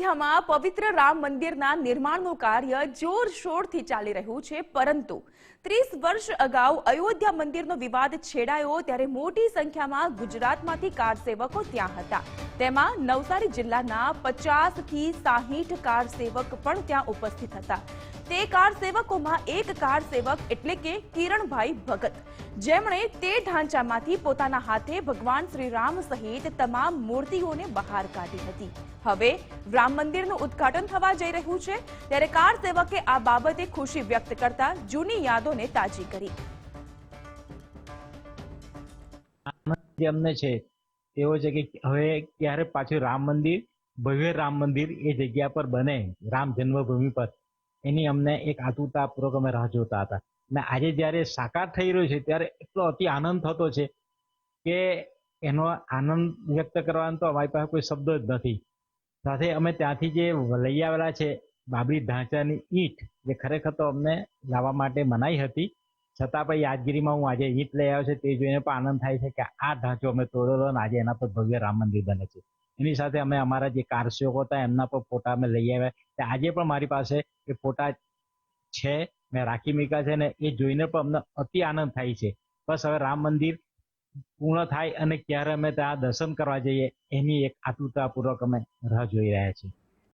અયોધ્યામાં પવિત્ર રામ મંદિરના નિર્માણનું કાર્ય જોરશોરથી ચાલી રહ્યું છે, પરંતુ ત્રીસ વર્ષ અગાઉ અયોધ્યા મંદિરનો વિવાદ છેડાયો ત્યારે મોટી સંખ્યામાં ગુજરાતમાંથી કાર સેવકો ત્યાં હતા. તેમાં નવસારી જિલ્લાના પચાસથી સાહીઠ કાર સેવક પણ ત્યાં ઉપસ્થિત હતા. તે કાર સેવકોમાં એક કાર સેવક એટલે કે કિરણભાઈ ભગત. જેમણે તે ઢાંચામાંથી પોતાના હાથે ભગવાન શ્રી રામ સહિત તમામ મૂર્તિઓને બહાર કાઢી હતી. હવે રામ મંદિરનું ઉદ્ઘાટન થવા જઈ રહ્યું છે, ત્યારે કાર સેવકે આ બાબતે ખુશી વ્યક્ત કરતા જૂની યાદોને તાજી કરી. જે અમને છે તેવો છે કે હવે ક્યારે પાછું રામ મંદિર, ભવ્ય રામ મંદિર એ જગ્યા પર બને, રામ જન્મભૂમિ પર. એની અમને એક આતુરતાપૂર્વક અમે રાહ જોતા હતા. અને આજે જ્યારે સાકાર થઈ રહ્યો છે, ત્યારે એટલો અતિ આનંદ થતો છે કે એનો આનંદ વ્યક્ત કરવાનો તો અમારી પાસે કોઈ શબ્દ જ નથી. સાથે અમે ત્યાંથી જે લઈ આવેલા છે, બાબરી ઢાંચાની ઈંટ, જે ખરેખર તો અમને લાવવા માટે મનાઈ હતી. છતાં પણ યાદગીરીમાં હું આજે ઈટ લઈ આવ્યો છે. તે જોઈને પણ આનંદ થાય છે કે આ ઢાંચો અમે તોડેલો અને આજે એના પર ભવ્ય રામ મંદિર બને છે. એની સાથે અમે અમારા જે કારસેવકો હતા, એમના પર ફોટા અમે લઈ આવ્યા. આજે પણ મારી પાસે એ ફોટા છે, મેં રાખી મૂક્યા છે ને એ જોઈને પણ અમને અતિ આનંદ થાય છે. બસ હવે રામ મંદિર પૂર્ણ થાય અને ક્યારે અમે ત્યાં દર્શન કરવા જઈએ, એની એક આતુરતાપૂર્વક અમે રાહ જોઈ રહ્યા છીએ.